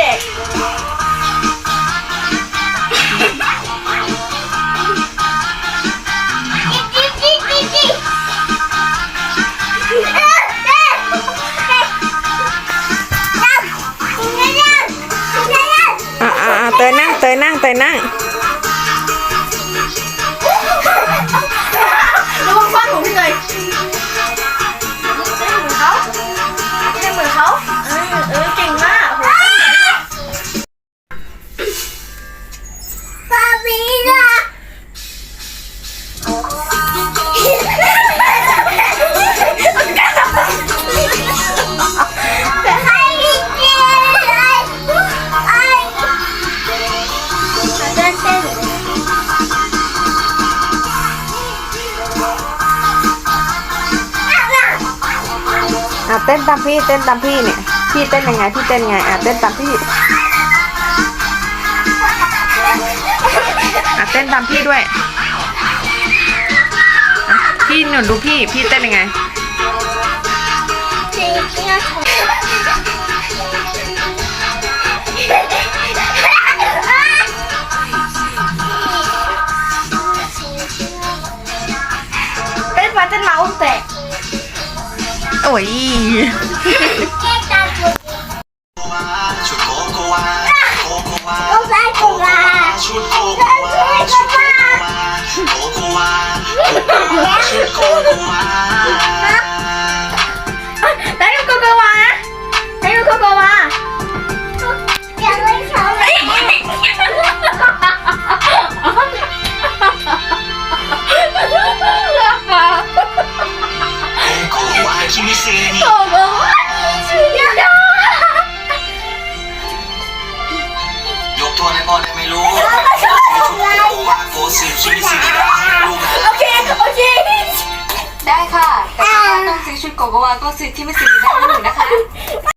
ด็กอะอะเตยนั่งเตยนั่งเตยนั่ง อะเต้นตามพี่เต้นตามพี่เนี่ย พี่เต้นยังไงพี่เต้นยังไงอะเต้นตามพี่อะเต้นตามพี่ด้วยอะพี่หนูดูพี่พี่เต้นยังไงจริงจริงเต้นมาเต้นมาอุ้มแตก โอ้ยชุดโกโกวาโกโกวาก็ใส่กุลาชุดโกโกวาชุดโกโกวาโกโกวาชุดโกโกวา ได้ค่ะ แต่ถ้าต้องซื้อชุดโกโกวาก็ซื้อที่ไม่ซื้อได้หนึ่งนะคะ